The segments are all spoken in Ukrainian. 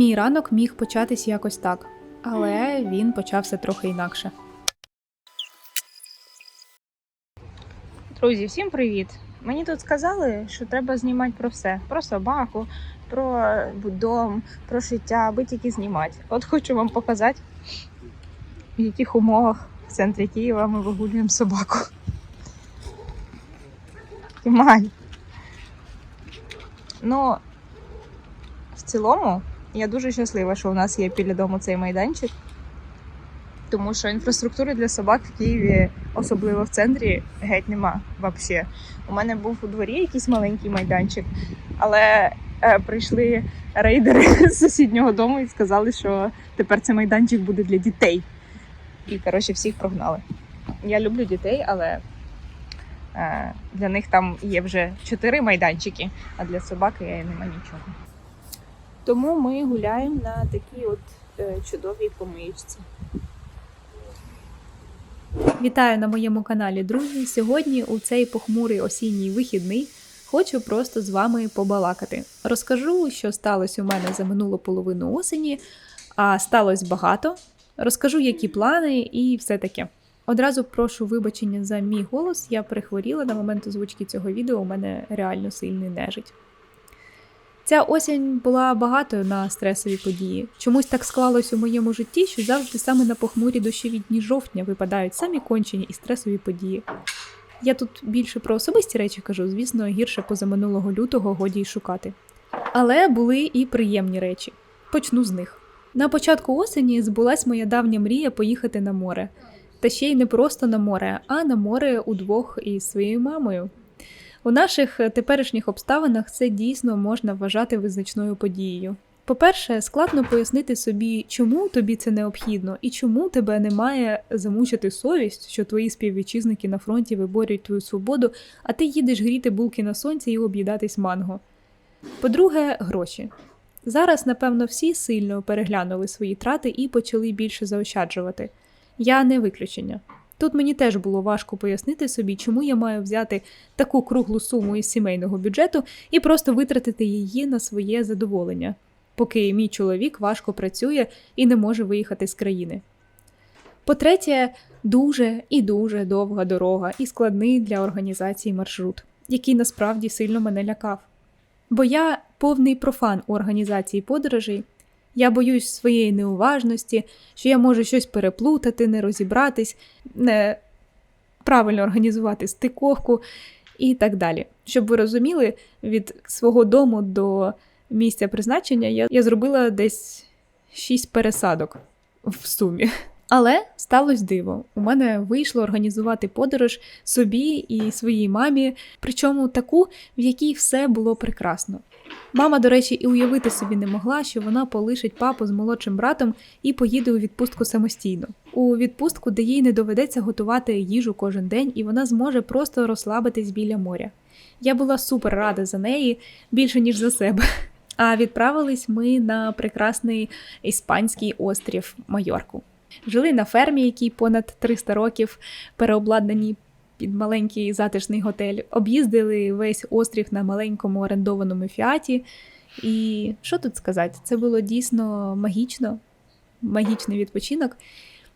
Мій ранок міг початись якось так, але він почався трохи інакше. Друзі, всім привіт! Мені тут сказали, що треба знімати про все: про собаку, про дом, про життя, аби тільки знімати. От хочу вам показати, в яких умовах в центрі Києва ми вигулюємо собаку. Тімай. Ну, в цілому, я дуже щаслива, що у нас є біля дому цей майданчик. Тому що інфраструктури для собак в Києві, особливо в центрі, геть нема взагалі. У мене був у дворі якийсь маленький майданчик, але е, прийшли рейдери з сусіднього дому і сказали, що тепер цей майданчик буде для дітей. І коротше всіх прогнали. Я люблю дітей, але е, для них там є вже чотири майданчики, а для собаки нема нічого. Тому ми гуляємо на такій от е, чудовій помиючці. Вітаю на моєму каналі, друзі. Сьогодні у цей похмурий осінній вихідний хочу просто з вами побалакати. Розкажу, що сталося у мене за минулу половину осені, а сталося багато. Розкажу, які плани і все таке. Одразу прошу вибачення за мій голос. Я перехворіла на момент озвучки цього відео. У мене реально сильний нежить. Ця осінь була багатою на стресові події. Чомусь так склалось у моєму житті, що завжди саме на похмурі дощові дні жовтня випадають самі кончені і стресові події. Я тут більше про особисті речі кажу, звісно, гірше позаминулого лютого годі й шукати. Але були і приємні речі. Почну з них. На початку осені збулась моя давня мрія поїхати на море. Та ще й не просто на море, а на море удвох із своєю мамою. У наших е, теперішніх обставинах це дійсно можна вважати визначною подією. По-перше, складно пояснити собі, чому тобі це необхідно, і чому тебе не має замучити совість, що твої співвітчизники на фронті виборюють твою свободу, а ти їдеш гріти булки на сонці і об'їдатись манго. По-друге, гроші. Зараз, напевно, всі сильно переглянули свої трати і почали більше заощаджувати. Я не виключення. Тут мені теж було важко пояснити собі, чому я маю взяти таку круглу суму із сімейного бюджету і просто витратити її на своє задоволення, поки мій чоловік важко працює і не може виїхати з країни. По-третє, дуже і дуже довга дорога і складний для організації маршрут, який насправді сильно мене лякав. Бо я повний профан у організації подорожей. Я боюсь своєї неуважності, що я можу щось переплутати, не розібратись, не правильно організувати стиковку і так далі. Щоб ви розуміли, від свого дому до місця призначення я, я зробила десь 6 пересадок в сумі. Але сталося диво. У мене вийшло організувати подорож собі і своїй мамі, причому таку, в якій все було прекрасно. Мама, до речі, і уявити собі не могла, що вона полишить папу з молодшим братом і поїде у відпустку самостійно. У відпустку, де їй не доведеться готувати їжу кожен день, і вона зможе просто розслабитись біля моря. Я була супер рада за неї більше ніж за себе. А відправились ми на прекрасний іспанський острів Майорку. Жили на фермі, якій понад 300 років переобладнані під маленький затишний готель. Об'їздили весь острів на маленькому орендованому фіаті. І що тут сказати? Це було дійсно магічно, магічний відпочинок.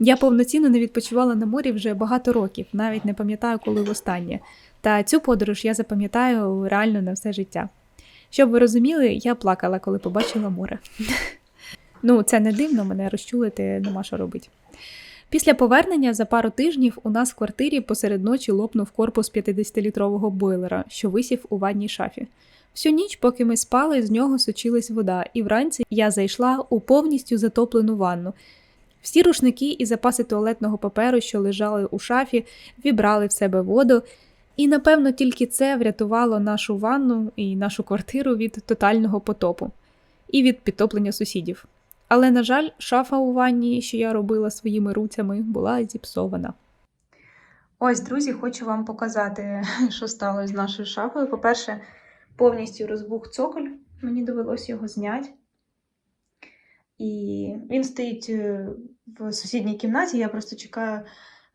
Я повноцінно не відпочивала на морі вже багато років, навіть не пам'ятаю, коли востаннє. Та цю подорож я запам'ятаю реально на все життя. Щоб ви розуміли, я плакала, коли побачила море. Ну, це не дивно, мене розчулити нема що робити. Після повернення за пару тижнів у нас в квартирі посеред ночі лопнув корпус 50-літрового бойлера, що висів у ванній шафі. Всю ніч, поки ми спали, з нього сочилась вода, і вранці я зайшла у повністю затоплену ванну. Всі рушники і запаси туалетного паперу, що лежали у шафі, вібрали в себе воду, і напевно тільки це врятувало нашу ванну і нашу квартиру від тотального потопу і від підтоплення сусідів. Але, на жаль, шафа у ванні, що я робила своїми руцями, була зіпсована. Ось, друзі, хочу вам показати, що сталося з нашою шафою. По-перше, повністю розбух цоколь, мені довелося його зняти. І він стоїть е, в сусідній кімнаті, я просто чекаю,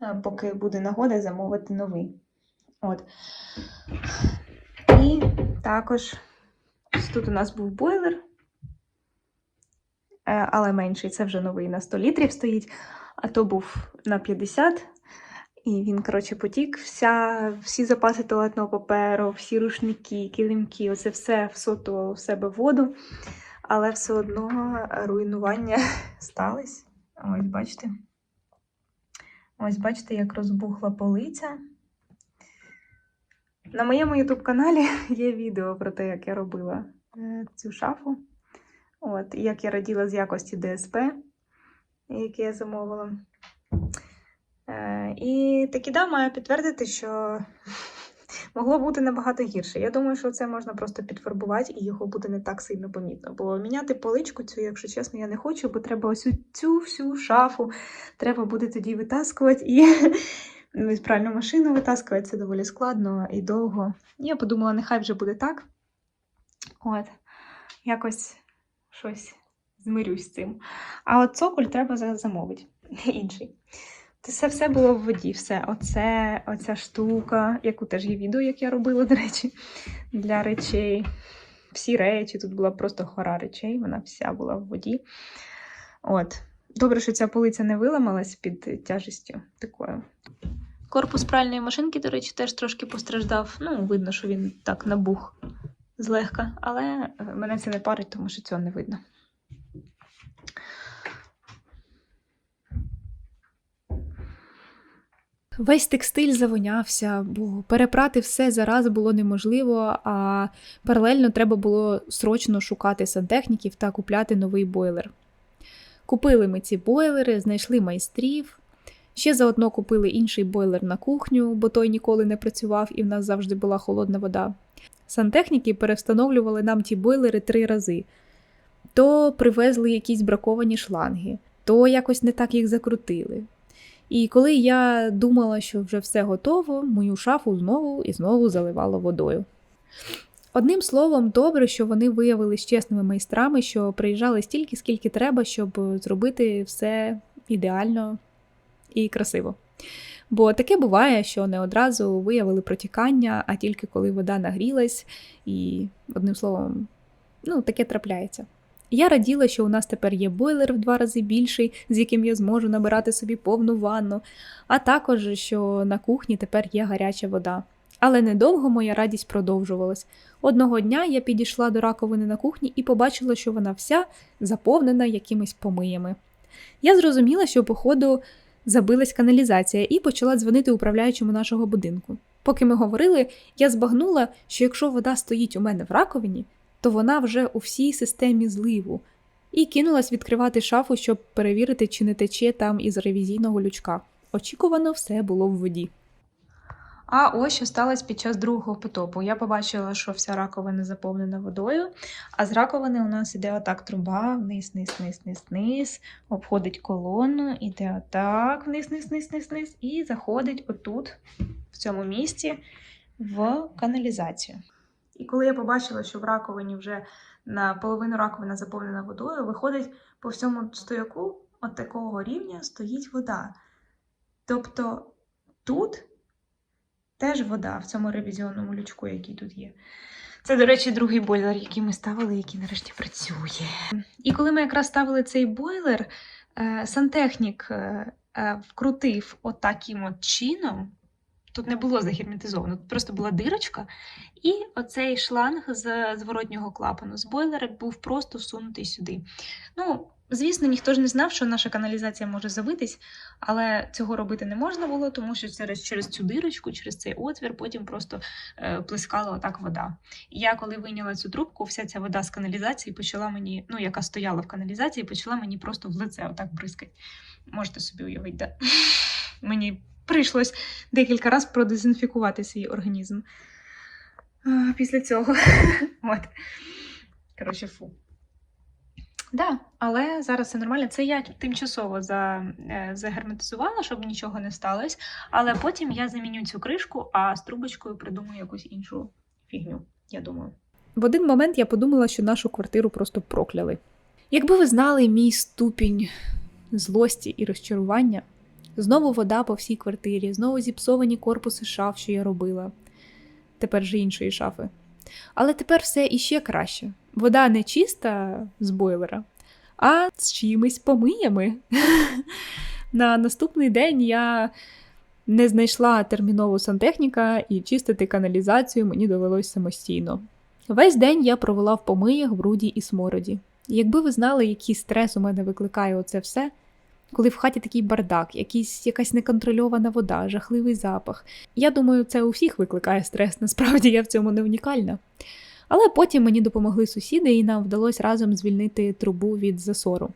е, поки буде нагода замовити новий. От. І також тут у нас був бойлер. Е, але менший. Це вже новий на 100 літрів стоїть, а то був на 50. І він, коротше, потік. Вся, всі запаси туалетного паперу, всі рушники, килимки, оце все всотувало в себе воду. Але все одно руйнування сталося. Ось бачите. Ось бачите, як розбухла полиця. На моєму YouTube каналі є відео про те, як я робила е, цю шафу. От, як я раділа з якості ДСП, яке я замовила. Е, і таки да, маю підтвердити, що могло бути набагато гірше. Я думаю, що це можна просто підфарбувати і його буде не так сильно помітно. Бо міняти поличку цю, якщо чесно, я не хочу, бо треба ось цю всю шафу треба буде тоді витаскувати і ну, пральну машину витаскувати. Це доволі складно і довго. Я подумала, нехай вже буде так. От, якось щось змирюсь з цим. А от цоколь треба за- замовити. Інший. Це все було в воді. Все. Оце, оця штука, яку теж є відео, як я робила, до речі, для речей. Всі речі, тут була просто гора речей, вона вся була в воді. От. Добре, що ця полиця не виламалась під тяжестю такою. Корпус пральної машинки, до речі, теж трошки постраждав. Ну, видно, що він так набух злегка, але мене це не парить, тому що цього не видно. Весь текстиль завонявся, бо перепрати все зараз було неможливо, а паралельно треба було срочно шукати сантехніків та купляти новий бойлер. Купили ми ці бойлери, знайшли майстрів. Ще заодно купили інший бойлер на кухню, бо той ніколи не працював і в нас завжди була холодна вода. Сантехніки перевстановлювали нам ті бойлери три рази. То привезли якісь браковані шланги, то якось не так їх закрутили. І коли я думала, що вже все готово, мою шафу знову і знову заливало водою. Одним словом, добре, що вони виявилися чесними майстрами, що приїжджали стільки, скільки треба, щоб зробити все ідеально і красиво. Бо таке буває, що не одразу виявили протікання, а тільки коли вода нагрілась, і, одним словом, ну, таке трапляється. Я раділа, що у нас тепер є бойлер в два рази більший, з яким я зможу набирати собі повну ванну, а також що на кухні тепер є гаряча вода. Але недовго моя радість продовжувалась. Одного дня я підійшла до раковини на кухні і побачила, що вона вся заповнена якимись помиями. Я зрозуміла, що, походу, забилась каналізація і почала дзвонити управляючому нашого будинку. Поки ми говорили, я збагнула, що якщо вода стоїть у мене в раковині, то вона вже у всій системі зливу, і кинулась відкривати шафу, щоб перевірити, чи не тече там із ревізійного лючка. Очікувано, все було в воді. А ось що сталося під час другого потопу. Я побачила, що вся раковина заповнена водою, а з раковини у нас іде отак труба, вниз, вниз, вниз, вниз, вниз, обходить колону, іде отак, вниз, вниз, вниз, вниз, вниз, і заходить отут, в цьому місці, в каналізацію. І коли я побачила, що в раковині вже на половину раковина заповнена водою, виходить по всьому стояку от такого рівня стоїть вода. Тобто тут теж вода в цьому ревізіонному лючку, який тут є. Це, до речі, другий бойлер, який ми ставили, який нарешті працює. І коли ми якраз ставили цей бойлер, е, сантехнік е, е, вкрутив отаким от чином. Тут не було загерметизовано, тут просто була дирочка, і оцей шланг з зворотнього клапану з бойлера був просто всунутий сюди. Ну, звісно, ніхто ж не знав, що наша каналізація може забитись, але цього робити не можна було, тому що через, через цю дирочку, через цей отвір, потім просто е, плескала отак вода. І я, коли вийняла цю трубку, вся ця вода з каналізації почала мені, ну, яка стояла в каналізації, почала мені просто в лице отак бризкати. Можете собі уявити, да? Мені прийшлось декілька разів продезінфікувати свій організм. Після цього. От. Коротше, фу. Да, але зараз все нормально. Це я тимчасово за, е, загерметизувала, щоб нічого не сталося. Але потім я заміню цю кришку, а з трубочкою придумаю якусь іншу фігню, я думаю. В один момент я подумала, що нашу квартиру просто прокляли. Якби ви знали мій ступінь злості і розчарування, знову вода по всій квартирі, знову зіпсовані корпуси шаф, що я робила. Тепер же іншої шафи. Але тепер все іще краще. Вода не чиста з бойлера, а з чимось помиями. На наступний день я не знайшла термінову сантехніка і чистити каналізацію мені довелось самостійно. Весь день я провела в помиях, бруді і смороді. Якби ви знали, який стрес у мене викликає оце все, коли в хаті такий бардак, якийсь, якась неконтрольована вода, жахливий запах. Я думаю, це у всіх викликає стрес, насправді я в цьому не унікальна. Але потім мені допомогли сусіди, і нам вдалося разом звільнити трубу від засору.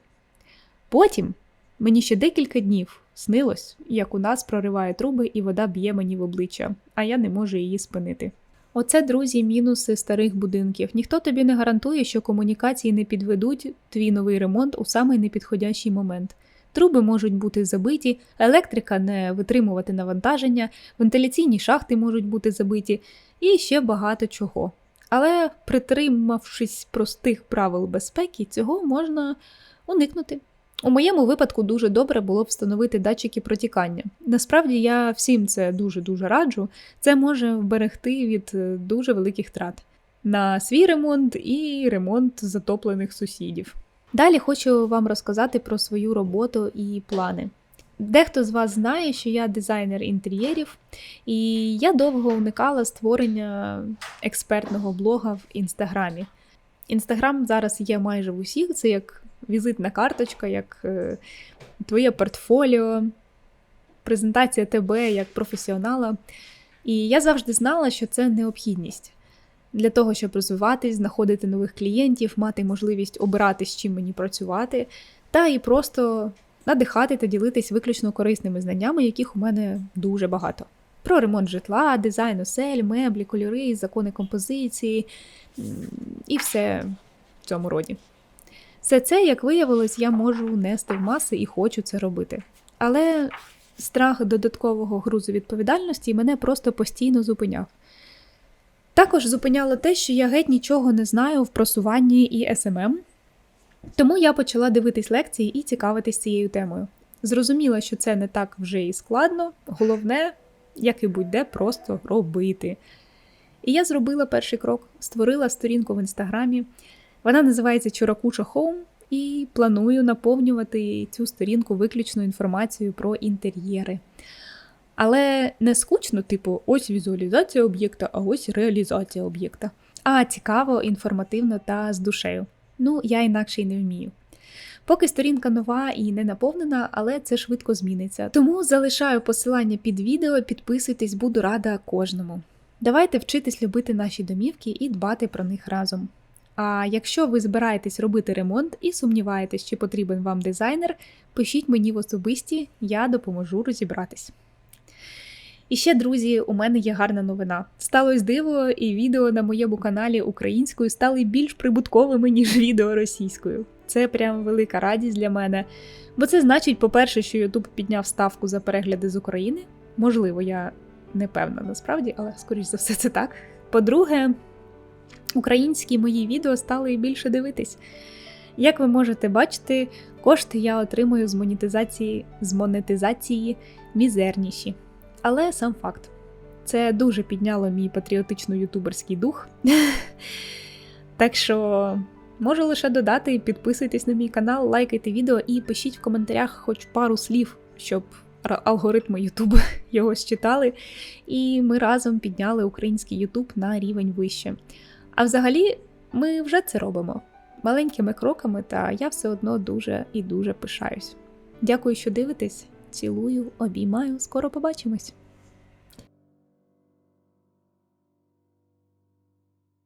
Потім мені ще декілька днів снилось, як у нас прориває труби і вода б'є мені в обличчя, а я не можу її спинити. Оце, друзі, мінуси старих будинків. Ніхто тобі не гарантує, що комунікації не підведуть твій новий ремонт у самий непідходящий момент. Труби можуть бути забиті, електрика не витримувати навантаження, вентиляційні шахти можуть бути забиті і ще багато чого. Але притримавшись простих правил безпеки, цього можна уникнути. У моєму випадку дуже добре було встановити датчики протікання. Насправді я всім це дуже-дуже раджу. Це може вберегти від е, дуже великих трат на свій ремонт і ремонт затоплених сусідів. Далі хочу вам розказати про свою роботу і плани. Дехто з вас знає, що я дизайнер інтер'єрів, і я довго уникала створення експертного блога в інстаграмі. Інстаграм зараз є майже в усіх, це як візитна карточка, як е, твоє портфоліо, презентація тебе як професіонала. І я завжди знала, що це необхідність для того, щоб розвиватись, знаходити нових клієнтів, мати можливість обирати, з чим мені працювати, та і просто надихати та ділитись виключно корисними знаннями, яких у мене дуже багато. Про ремонт житла, дизайн осель, меблі, кольори, закони композиції і все в цьому роді. Все це, як виявилось, я можу нести в маси і хочу це робити. Але страх додаткового грузу відповідальності мене просто постійно зупиняв. Також зупиняло те, що я геть нічого не знаю в просуванні і СММ, тому я почала дивитись лекції і цікавитись цією темою. Зрозуміла, що це не так вже і складно, головне, як і будь-де, просто робити. І я зробила перший крок, створила сторінку в інстаграмі. Вона називається Чуракуча Home і планую наповнювати цю сторінку виключно інформацією про інтер'єри. Але не скучно, типу, ось візуалізація об'єкта, а ось реалізація об'єкта. А цікаво, інформативно та з душею. Ну, я інакше й не вмію. Поки сторінка нова і не наповнена, але це швидко зміниться. Тому залишаю посилання під відео, підписуйтесь, буду рада кожному. Давайте вчитись любити наші домівки і дбати про них разом. А якщо ви збираєтесь робити ремонт і сумніваєтесь, чи потрібен вам дизайнер, пишіть мені в особисті, я допоможу розібратись. І ще, друзі, у мене є гарна новина. Сталось диво, і відео на моєму каналі українською стали більш прибутковими, ніж відео російською. Це прям велика радість для мене. Бо це значить, по-перше, що YouTube підняв ставку за перегляди з України. Можливо, я не певна насправді, але скоріш за все це так. По-друге, українські мої відео стали більше дивитись. Як ви можете бачити, кошти я отримую з монетизації, з монетизації мізерніші. Але сам факт. Це дуже підняло мій патріотично-ютуберський дух. так що можу лише додати, підписуйтесь на мій канал, лайкайте відео і пишіть в коментарях хоч пару слів, щоб алгоритми Ютубу його считали. І ми разом підняли український Ютуб на рівень вище. А взагалі, ми вже це робимо маленькими кроками, та я все одно дуже і дуже пишаюсь. Дякую, що дивитесь. Цілую, обіймаю, скоро побачимось!